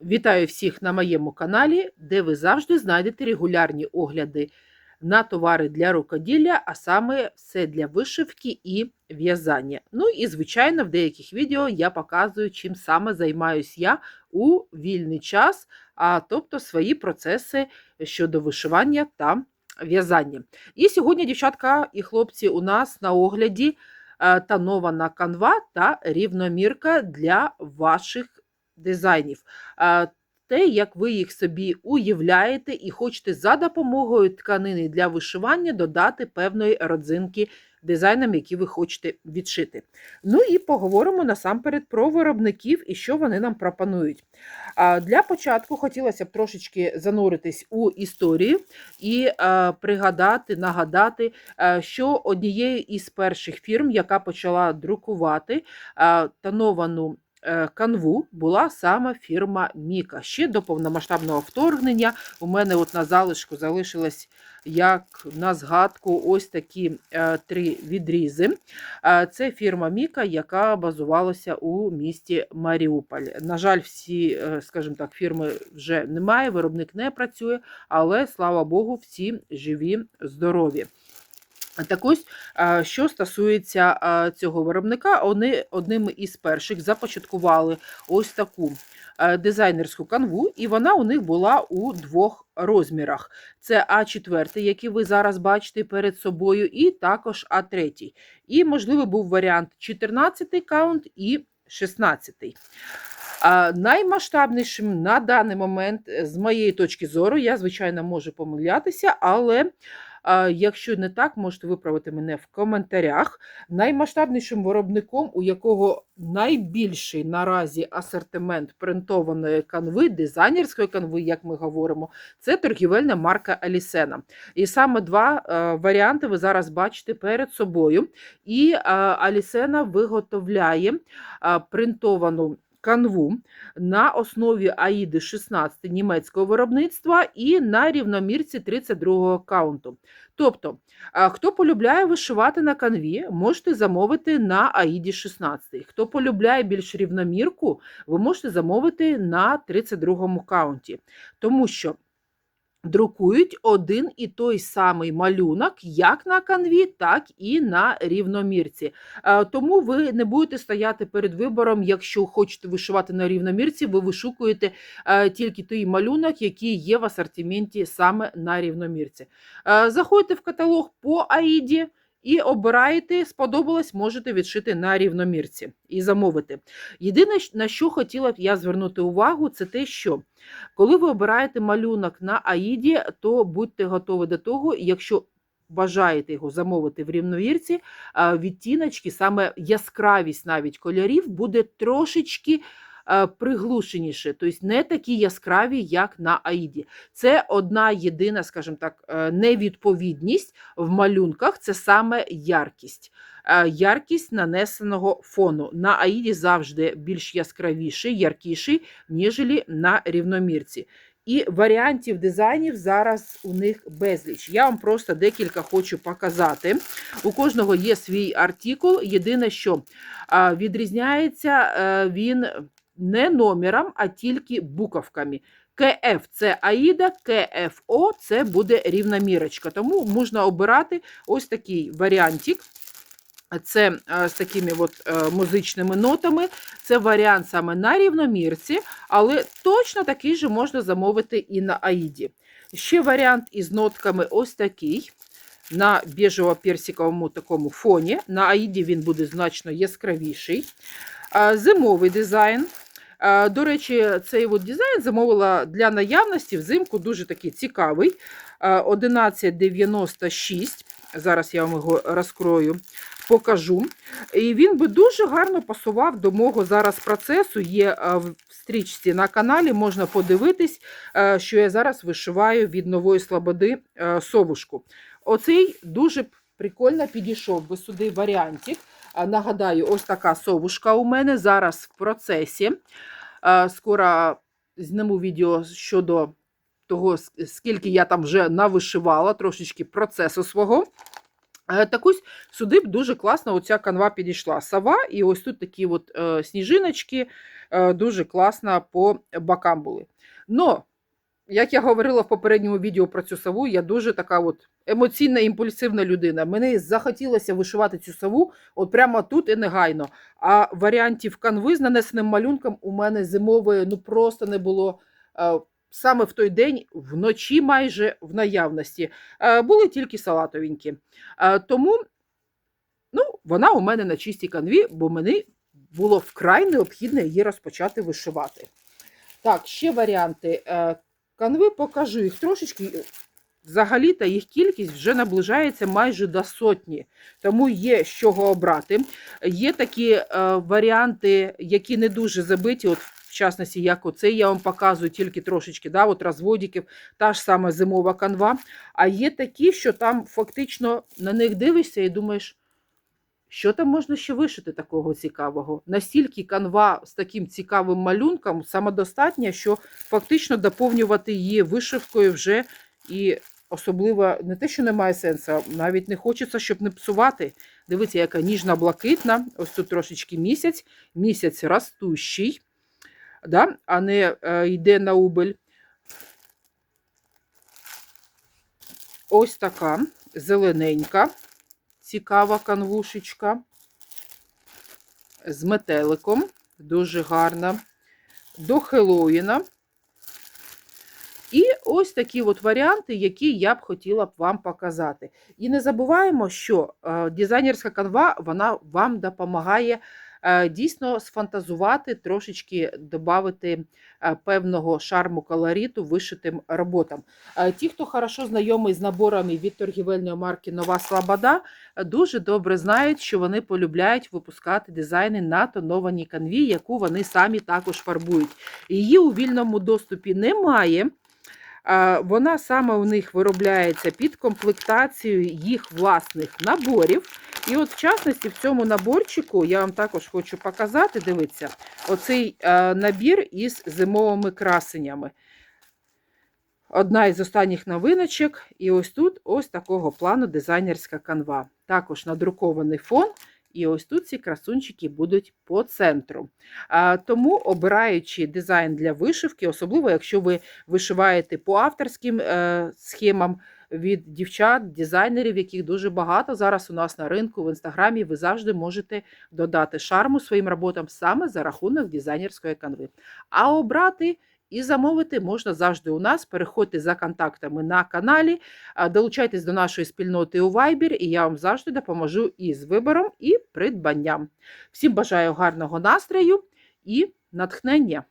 Вітаю всіх на моєму каналі, де ви завжди знайдете регулярні огляди на товари для рукоділля, а саме все для вишивки і в'язання. Ну і, звичайно, в деяких відео я показую, чим саме займаюсь я у вільний час, а тобто свої процеси щодо вишивання та в'язання. І сьогодні, дівчатка і хлопці, у нас на огляді е, тонована канва та рівномірка для ваших дизайнів. Те, як ви їх собі уявляєте і хочете за допомогою тканини для вишивання додати певної родзинки дизайнам, які ви хочете відшити. Ну і поговоримо насамперед про виробників і що вони нам пропонують. Для початку хотілося б трошечки зануритись у історію і пригадати, нагадати, що однією із перших фірм, яка почала друкувати тоновану канву, була саме фірма Міка. Ще до повномасштабного вторгнення у мене от на залишку залишилось як на згадку ось такі е, три відрізи. Е, Це фірма Міка, яка базувалася у місті Маріуполь. На жаль, всі, е, скажімо так, фірми вже немає, виробник не працює, але слава Богу, всі живі, здорові. Так ось, що стосується цього виробника, вони одним із перших започаткували ось таку дизайнерську канву, і вона у них була у двох розмірах: це А4, який ви зараз бачите перед собою, і також А3. І, можливо, був варіант 14 каунт і 16. А Наймасштабнішим на даний момент, е, з моєї точки зору, я, звичайно, можу помилятися, але якщо не так, можете виправити мене в коментарях. Наймасштабнішим виробником, у якого найбільший наразі асортимент принтованої канви, дизайнерської канви, як ми говоримо, це торгівельна марка Алісена. І саме два е, варіанти ви зараз бачите перед собою. І е, Алісена виготовляє е, принтовану канву на основі Аїди 16 німецького виробництва і на рівномірці 32 каунту. Тобто, хто полюбляє вишивати на канві, можете замовити на Аїді 16. Хто полюбляє більш рівномірку, ви можете замовити на 32 каунті. Тому що друкують один і той самий малюнок, як на канві, так і на рівномірці. Е, Тому ви не будете стояти перед вибором, якщо хочете вишивати на рівномірці, ви вишукуєте е, тільки той малюнок, який є в асортименті саме на рівномірці. Заходьте в каталог по Аїді. І обираєте, сподобалось, можете відшити на рівномірці і замовити. Єдине, на що хотіла б я звернути увагу, це те, що коли ви обираєте малюнок на Аїді, то будьте готові до того, якщо бажаєте його замовити в рівновірці, відтіночки, саме яскравість навіть кольорів, буде трошечки приглушеніше, тобто не такі яскраві, як на Аїді. Це одна єдина, скажімо так, е, невідповідність в малюнках це саме яркість. Е, Яркість нанесеного фону. На Аїді завжди більш яскравіший, яркіший, ніж на рівномірці. І варіантів дизайнів зараз у них безліч. Я вам просто декілька хочу показати. У кожного є свій артикул. Єдине, що відрізняється він не номером, а тільки буковками. КФ це Аїда, КФО це буде рівномірочка. Тому можна обирати ось такий варіантик. Це з такими от е, музичними нотами. Це варіант саме на рівномірці, але точно такий же можна замовити і на Аїді. Ще варіант із нотками ось такий. На біжево-персиковому такому фоні. На Аїді він буде значно яскравіший. Зимовий дизайн. До речі, цей от дизайн замовила для наявності взимку дуже такий цікавий. 1196. Зараз я вам його розкрою, покажу. І він би дуже гарно пасував до мого зараз процесу. Є в стрічці на каналі, можна подивитись, що я зараз вишиваю від нової слободи совушку. Оцей дуже прикольно підійшов би сюди варіантик. Нагадаю, ось така совушка у мене зараз в процесі. Скоро зніму відео щодо того, скільки я там вже навишивала, трошечки процесу свого. Е, так ось сюди б дуже класно оця канва підійшла. Сова, і ось тут такі от е, сніжиночки, е, дуже класна по бокам були. Но, як я говорила в попередньому відео про цю сову, я дуже така от емоційна, імпульсивна людина. Мені захотілося вишивати цю сову от прямо тут і негайно. А варіантів канви з нанесеним малюнком у мене зимової ну просто не було. е, Саме в той день, вночі майже в наявності. Е, Були тільки салатовенькі. Е, Тому ну, вона у мене на чистій канві, бо мені було вкрай необхідно її розпочати вишивати. Так, ще варіанти канви покажу їх трошечки. Взагалі-то їх кількість вже наближається майже до сотні, тому є з чого обрати. Є такі е, варіанти, які не дуже забиті. От в частності, як оцей я вам показую тільки трошечки, да, от розводиків, та ж сама зимова канва. А є такі, що там фактично на них дивишся і думаєш, що там можна ще вишити такого цікавого? Настільки канва з таким цікавим малюнком самодостатня, що фактично доповнювати її вишивкою вже і особливо не те, що немає сенсу, навіть не хочеться, щоб не псувати. Дивіться, яка ніжна блакитна. Ось тут трошечки місяць, місяць ростущий, да? а не е, йде на убиль. Ось така зелененька, цікава канвушечка з метеликом, дуже гарна. До Хеллоуіна. І ось такі от варіанти, які я б хотіла б вам показати. І не забуваємо, що е, дизайнерська канва вона вам допомагає дійсно сфантазувати, трошечки додати е, певного шарму колориту вишитим роботам. Е, Ті, хто хорошо знайомий з наборами від торгівельної марки Нова Слобода, е, дуже добре знають, що вони полюбляють випускати дизайни на тонованій канві, яку вони самі також фарбують. Її у вільному доступі немає. Вона саме у них виробляється під комплектацією їх власних наборів. І от, в частності, в цьому наборчику я вам також хочу показати, дивіться, оцей е, набір із зимовими красенями. Одна із останніх новиночок, і ось тут ось такого плану дизайнерська канва. Також надрукований фон, і ось тут ці красунчики будуть по центру. А, Тому, обираючи дизайн для вишивки, особливо якщо ви вишиваєте по авторським е, схемам від дівчат, дизайнерів, яких дуже багато зараз у нас на ринку в інстаграмі, ви завжди можете додати шарму своїм роботам саме за рахунок дизайнерської канви. А обрати і замовити можна завжди у нас. Переходьте за контактами на каналі, долучайтесь до нашої спільноти у Viber, і я вам завжди допоможу із вибором і придбанням. Всім бажаю гарного настрою і натхнення!